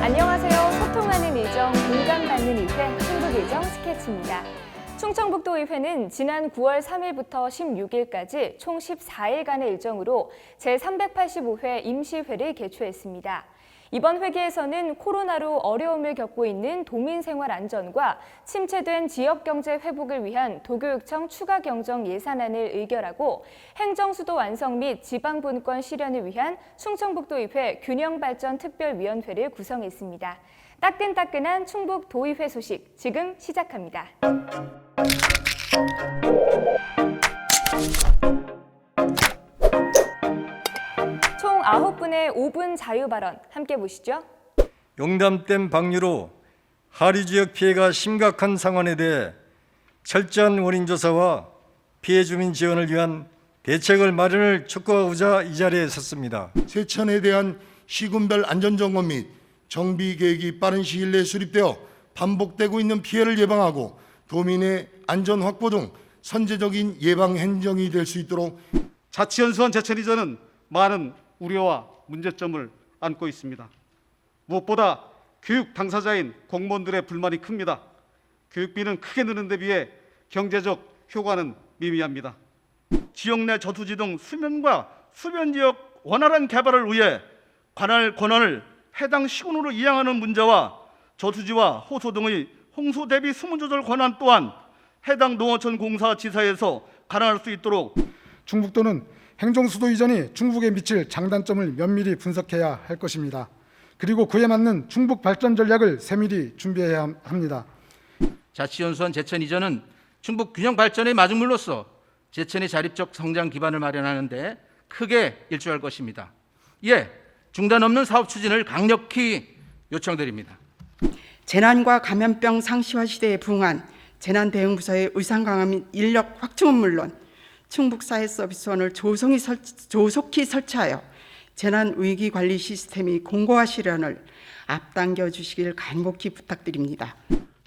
안녕하세요. 소통하는 의정, 공감받는 의회, 충북의정 스케치입니다. 충청북도 의회는 지난 9월 3일부터 16일까지 총 14일간의 일정으로 제385회 임시회를 개최했습니다. 이번 회기에서는 코로나로 어려움을 겪고 있는 도민 생활 안전과 침체된 지역 경제 회복을 위한 도교육청 추가 경정 예산안을 의결하고 행정 수도 완성 및 지방 분권 실현을 위한 충청북도의회 균형 발전 특별위원회를 구성했습니다. 따끈따끈한 충북 도의회 소식 지금 시작합니다. 총 9분의 5분 자유 발언 함께 보시죠. 용담댐 방류로 하류 지역 피해가 심각한 상황에 대해 철저한 원인 조사와 피해 주민 지원을 위한 대책을 마련을 촉구하고자 이 자리에 섰습니다. 세천에 대한 시군별 안전점검 및 정비 계획이 빠른 시일 내에 수립되어 반복되고 있는 피해를 예방하고 도민의 안전 확보 등 선제적인 예방 행정이 될 수 있도록 자치연수원 제천 이전은 많은 우려와 문제점을 안고 있습니다. 무엇보다 교육 당사자인 공무원들의 불만이 큽니다. 교육비는 크게 느는 데 비해 경제적 효과는 미미합니다. 지역 내 저수지 등 수면과 수변 지역 원활한 개발을 위해 관할 권한을 해당 시군으로 이양하는 문제와 저수지와 호소 등의 홍수 대비 수문 조절 권한 또한 해당 농어촌 공사 지사에서 관할할 수 있도록 충북도는 행정수도 이전이 충북에 미칠 장단점을 면밀히 분석해야 할 것입니다. 그리고 그에 맞는 충북 발전 전략을 세밀히 준비해야 합니다. 자치연수원 제천 이전은 충북 균형 발전의 마중물로서 제천의 자립적 성장 기반을 마련하는 데 크게 일조할 것입니다. 예, 중단 없는 사업 추진을 강력히 요청드립니다. 재난과 감염병 상시화 시대에 부응한 재난 대응 부서의 의상 강화 및 인력 확충은 물론 충북 사회 서비스원을 조성히 설, 조속히 설치하여 재난 위기 관리 시스템이 공고화 실현을 앞당겨 주시길 간곡히 부탁드립니다.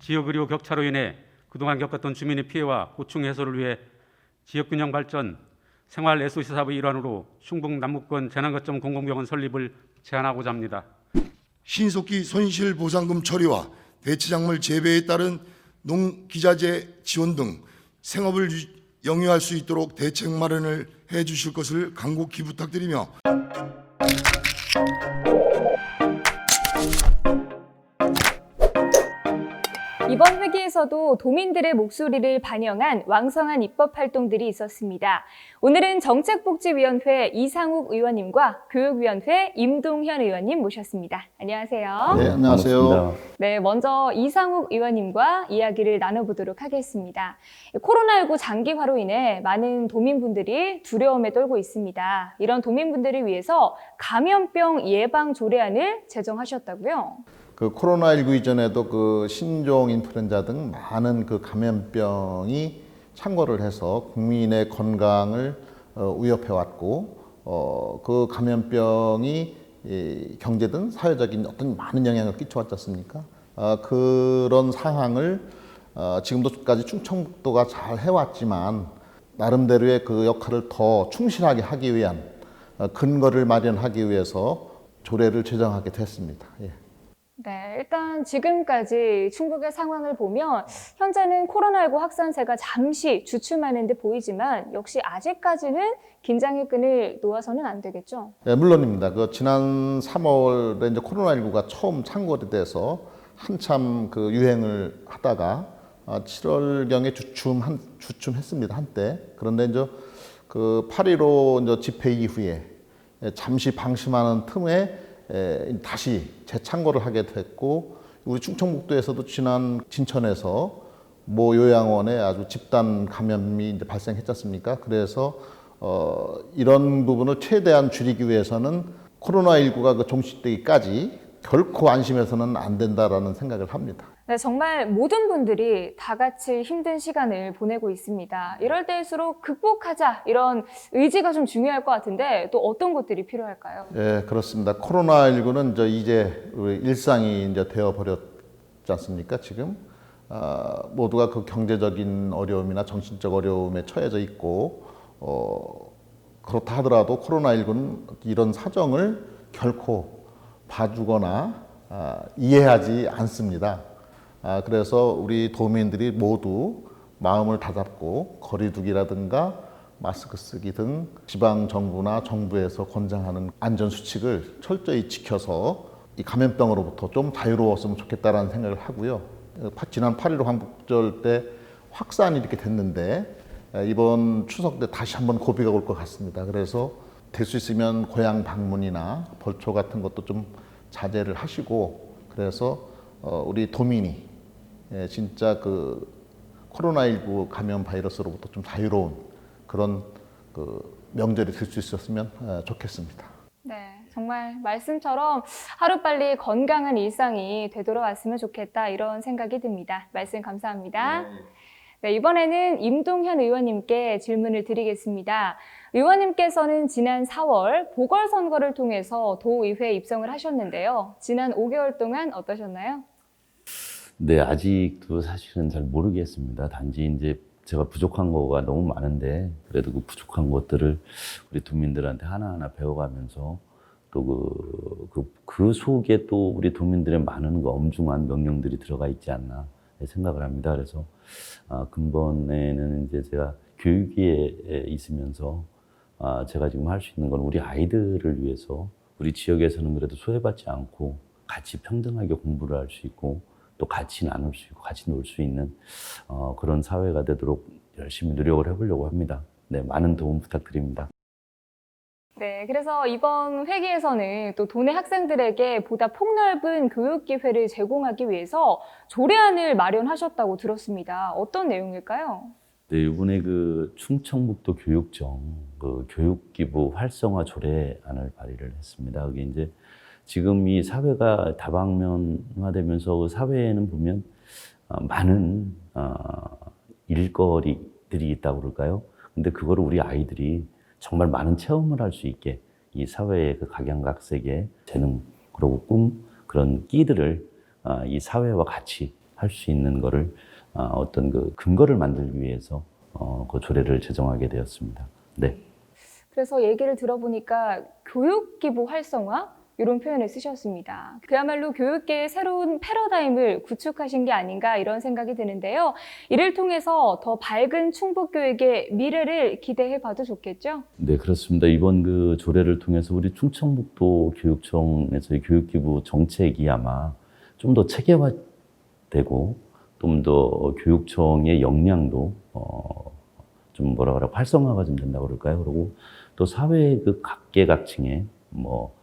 지역 의료 격차로 인해 그동안 겪었던 주민의 피해와 고충 해소를 위해 지역 균형 발전 생활 SOC 사업의 일환으로 충북 남북권 재난거점 공공병원 설립을 제안하고자 합니다. 신속히 손실 보상금 처리와 대체작물 재배에 따른 농기자재 지원 등 생업을 유- 영위할 수 있도록 대책 마련을 해 주실 것을 간곡히 부탁드리며 이번 회기에서도 도민들의 목소리를 반영한 왕성한 입법 활동들이 있었습니다. 오늘은 정책복지위원회 이상욱 의원님과 교육위원회 임동현 의원님 모셨습니다. 안녕하세요. 네, 안녕하세요. 네, 먼저 이상욱 의원님과 이야기를 나눠보도록 하겠습니다. 코로나19 장기화로 인해 많은 도민분들이 두려움에 떨고 있습니다. 이런 도민분들을 위해서 감염병 예방 조례안을 제정하셨다고요? 그 코로나19 이전에도 그 신종 인플루엔자 등 많은 그 감염병이 창궐을 해서 국민의 건강을 어, 위협해 왔고 어, 그 감염병이 이 경제 등 사회적인 어떤 많은 영향을 끼쳐왔지 않습니까? 아, 그런 상황을 어, 지금도까지 충청북도가 잘 해왔지만 나름대로의 그 역할을 더 충실하게 하기 위한 어, 근거를 마련하기 위해서 조례를 제정하게 됐습니다. 예. 네, 일단 지금까지 충북의 상황을 보면 현재는 코로나19 확산세가 잠시 주춤하는 듯 보이지만 역시 아직까지는 긴장의 끈을 놓아서는 안 되겠죠. 네, 물론입니다. 그 지난 3월에 이제 코로나19가 처음 창궐이 돼서 한참 그 유행을 하다가 아, 7월경에 주춤 한 주춤했습니다 한때. 그런데 이제 그8.15 이제 집회 이후에 잠시 방심하는 틈에 에, 다시 재창궐을 하게 됐고 우리 충청북도에서도 지난 진천에서 모 요양원에 아주 집단 감염이 이제 발생했지 않습니까? 그래서 어, 이런 부분을 최대한 줄이기 위해서는 코로나19가 그 종식되기까지 결코 안심해서는 안 된다라는 생각을 합니다. 네, 정말 모든 분들이 다 같이 힘든 시간을 보내고 있습니다. 이럴 때일수록 극복하자 이런 의지가 좀 중요할 것 같은데 또 어떤 것들이 필요할까요? 예, 그렇습니다. 코로나19는 이제 이제 우리 일상이 이제 되어 버렸지 않습니까? 지금 아, 모두가 그 경제적인 어려움이나 정신적 어려움에 처해져 있고 어, 그렇다 하더라도 코로나19는 이런 사정을 결코 봐주거나 아, 이해하지 않습니다. 아, 그래서 우리 도민들이 모두 마음을 다잡고 거리두기라든가 마스크 쓰기 등 지방 정부나 정부에서 권장하는 안전 수칙을 철저히 지켜서 이 감염병으로부터 좀 자유로웠으면 좋겠다라는 생각을 하고요. 지난 8.15 광복절 때 확산이 이렇게 됐는데 에, 이번 추석 때 다시 한번 고비가 올 것 같습니다. 그래서 될 수 있으면 고향 방문이나 벌초 같은 것도 좀 자제를 하시고 그래서 어, 우리 도민이 예, 진짜 그 코로나19 감염 바이러스로부터 좀 자유로운 그런 그 명절이 될 수 있었으면 어, 좋겠습니다. 네, 정말 말씀처럼 하루빨리 건강한 일상이 되돌아왔으면 좋겠다 이런 생각이 듭니다. 말씀 감사합니다. 네, 이번에는 임동현 의원님께 질문을 드리겠습니다. 의원님께서는 지난 4월 보궐선거를 통해서 도의회 입성을 하셨는데요. 지난 5개월 동안 어떠셨나요? 네, 아직도 사실은 잘 모르겠습니다. 단지 이제 제가 부족한 거가 너무 많은데 그래도 그 부족한 것들을 우리 도민들한테 하나하나 배워가면서 또 그, 그, 그 속에 또 우리 도민들의 많은 그 엄중한 명령들이 들어가 있지 않나 생각을 합니다. 그래서 아, 근본에는 이제 제가 교육에 있으면서 아, 제가 지금 할 수 있는 건 우리 아이들을 위해서 우리 지역에서는 그래도 소외받지 않고 같이 평등하게 공부를 할 수 있고 또 같이 나눌 수 있고 같이 놀 수 있는 어, 그런 사회가 되도록 열심히 노력을 해보려고 합니다. 네, 많은 도움 부탁드립니다. 네, 그래서 이번 회기에서는 또 도내 학생들에게 보다 폭넓은 교육 기회를 제공하기 위해서 조례안을 마련하셨다고 들었습니다. 어떤 내용일까요? 네, 이번에 그 충청북도 교육청 그 교육기부 활성화 조례안을 발의를 했습니다. 그게 이제 지금 이 사회가 다방면화되면서 그 사회에는 보면 어, 많은 어, 일거리들이 있다고 그럴까요? 근데 그거를 우리 아이들이 정말 많은 체험을 할 수 있게 이 사회의 그 각양각색의 재능 그리고 꿈 그런 끼들을 어, 이 사회와 같이 할 수 있는 거를 어, 어떤 그 근거를 만들기 위해서 어, 그 조례를 제정하게 되었습니다. 네. 그래서 얘기를 들어보니까 교육기부 활성화 이런 표현을 쓰셨습니다. 그야말로 교육계의 새로운 패러다임을 구축하신 게 아닌가 이런 생각이 드는데요. 이를 통해서 더 밝은 충북교육의 미래를 기대해 봐도 좋겠죠? 네, 그렇습니다. 이번 그 조례를 통해서 우리 충청북도 교육청에서의 교육기부 정책이 아마 좀 더 체계화되고 좀 더 교육청의 역량도 어, 좀 뭐라 그래 활성화가 좀 된다고 그럴까요? 그리고 또 사회의 그 각계각층의 뭐 어,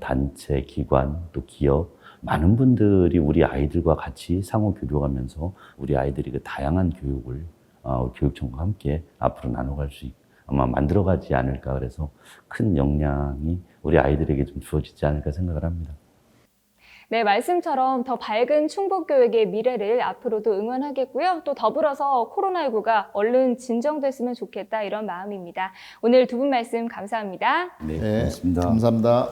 단체, 기관, 또 기업 많은 분들이 우리 아이들과 같이 상호 교류하면서 우리 아이들이 그 다양한 교육을 어, 교육청과 함께 앞으로 나눠갈 수 있, 아마 만들어가지 않을까 그래서 큰 역량이 우리 아이들에게 좀 주어지지 않을까 생각을 합니다. 네, 말씀처럼 더 밝은 충북교육의 미래를 앞으로도 응원하겠고요. 또 더불어서 코로나19가 얼른 진정됐으면 좋겠다 이런 마음입니다. 오늘 두 분 말씀 감사합니다. 네, 네, 고맙습니다. 감사합니다.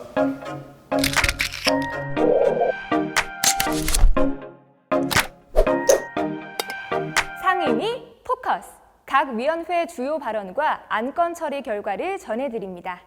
상임위 포커스. 각 위원회 주요 발언과 안건 처리 결과를 전해드립니다.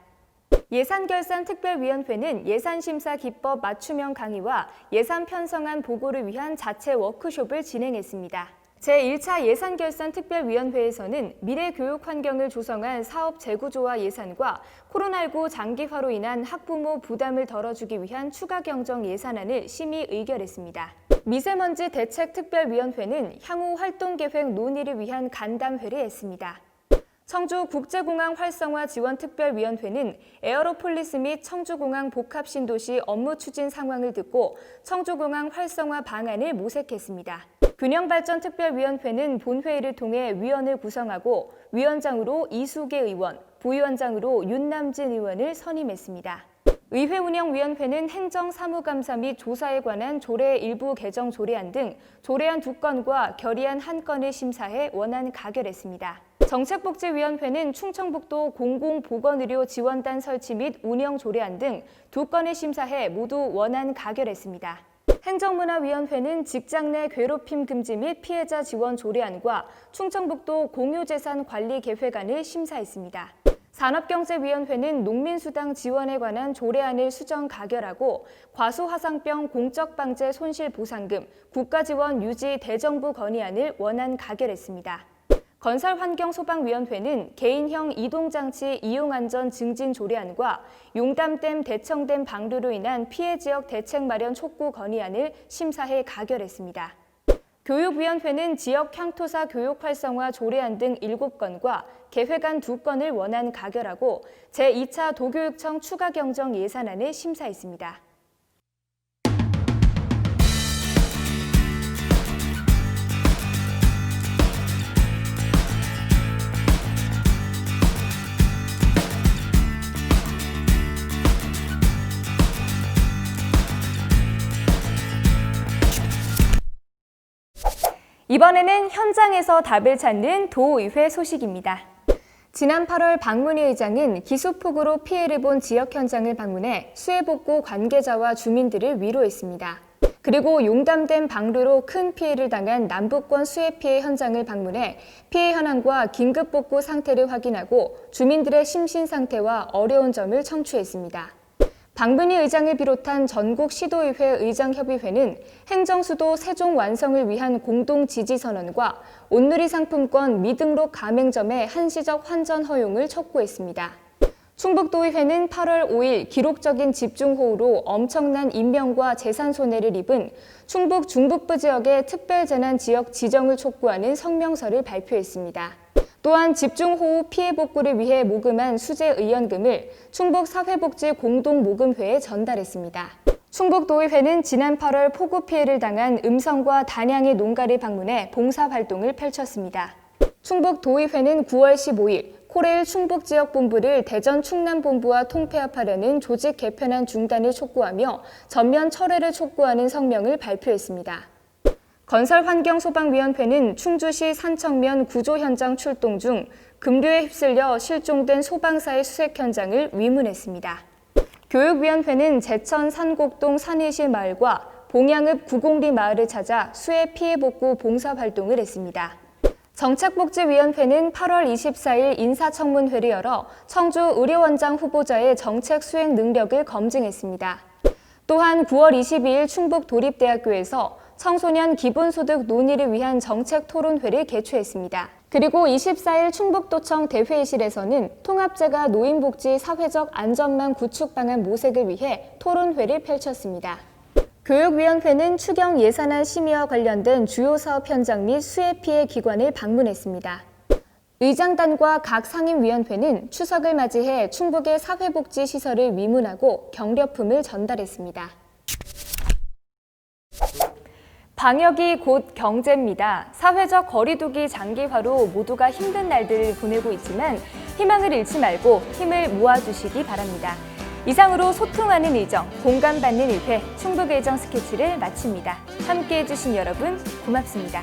예산결산특별위원회는 예산심사 기법 맞춤형 강의와 예산 편성안 보고를 위한 자체 워크숍을 진행했습니다. 제1차 예산결산특별위원회에서는 미래 교육 환경을 조성한 사업 재구조화 예산과 코로나19 장기화로 인한 학부모 부담을 덜어주기 위한 추가 경정 예산안을 심의 의결했습니다. 미세먼지 대책특별위원회는 향후 활동계획 논의를 위한 간담회를 했습니다. 청주 국제공항 활성화 지원특별위원회는 에어로폴리스 및 청주공항 복합신도시 업무 추진 상황을 듣고 청주공항 활성화 방안을 모색했습니다. 균형발전특별위원회는 본회의를 통해 위원을 구성하고 위원장으로 이수계 의원, 부위원장으로 윤남진 의원을 선임했습니다. 의회 운영위원회는 행정사무감사 및 조사에 관한 조례 일부 개정 조례안 등 조례안 두 건과 결의안 한 건을 심사해 원안 가결했습니다. 정책복지위원회는 충청북도 공공보건의료 지원단 설치 및 운영 조례안 등 두 건을 심사해 모두 원안 가결했습니다. 행정문화위원회는 직장 내 괴롭힘 금지 및 피해자 지원 조례안과 충청북도 공유재산 관리 계획안을 심사했습니다. 산업경제위원회는 농민수당 지원에 관한 조례안을 수정 가결하고 과수화상병 공적방제 손실보상금 국가지원 유지 대정부 건의안을 원안 가결했습니다. 건설환경소방위원회는 개인형 이동장치 이용안전 증진 조례안과 용담댐 대청댐 방류로 인한 피해 지역 대책 마련 촉구 건의안을 심사해 가결했습니다. 교육위원회는 지역 향토사 교육 활성화 조례안 등 7건과 계획안 2건을 원안 가결하고 제2차 도교육청 추가 경정 예산안을 심사했습니다. 이번에는 현장에서 답을 찾는 도의회 소식입니다. 지난 8월 박문희 의장은 기수폭우로 피해를 본 지역 현장을 방문해 수해복구 관계자와 주민들을 위로했습니다. 그리고 용담댐 방류로 큰 피해를 당한 남북권 수해 피해 현장을 방문해 피해 현황과 긴급 복구 상태를 확인하고 주민들의 심신 상태와 어려운 점을 청취했습니다. 박문희 의장을 비롯한 전국 시도의회 의장협의회는 행정수도 세종 완성을 위한 공동 지지 선언과 온누리 상품권 미등록 가맹점의 한시적 환전 허용을 촉구했습니다. 충북도의회는 8월 5일 기록적인 집중호우로 엄청난 인명과 재산 손해를 입은 충북 중북부 지역의 특별재난 지역 지정을 촉구하는 성명서를 발표했습니다. 또한 집중호우 피해 복구를 위해 모금한 수재 의연금을 충북사회복지 공동모금회에 전달했습니다. 충북도의회는 지난 8월 폭우 피해를 당한 음성과 단양의 농가를 방문해 봉사활동을 펼쳤습니다. 충북도의회는 9월 15일 코레일 충북지역본부를 대전 충남본부와 통폐합하려는 조직 개편안 중단을 촉구하며 전면 철회를 촉구하는 성명을 발표했습니다. 건설환경소방위원회는 충주시 산청면 구조 현장 출동 중 급류에 휩쓸려 실종된 소방사의 수색 현장을 위문했습니다. 교육위원회는 제천 산곡동 산일실 마을과 봉양읍 구곡리 마을을 찾아 수해 피해 복구 봉사 활동을 했습니다. 정책복지위원회는 8월 24일 인사청문회를 열어 청주 의료원장 후보자의 정책 수행 능력을 검증했습니다. 또한 9월 22일 충북 도립대학교에서 청소년 기본소득 논의를 위한 정책 토론회를 개최했습니다. 그리고 24일 충북도청 대회의실에서는 통합제가 노인복지 사회적 안전망 구축 방안 모색을 위해 토론회를 펼쳤습니다. 교육위원회는 추경 예산안 심의와 관련된 주요 사업 현장 및 수해 피해 기관을 방문했습니다. 의장단과 각 상임위원회는 추석을 맞이해 충북의 사회복지 시설을 위문하고 격려품을 전달했습니다. 방역이 곧 경제입니다. 사회적 거리두기 장기화로 모두가 힘든 날들을 보내고 있지만 희망을 잃지 말고 힘을 모아주시기 바랍니다. 이상으로 소통하는 일정, 공감받는 일회, 충북 일정 스케치를 마칩니다. 함께 해 주신 여러분 고맙습니다.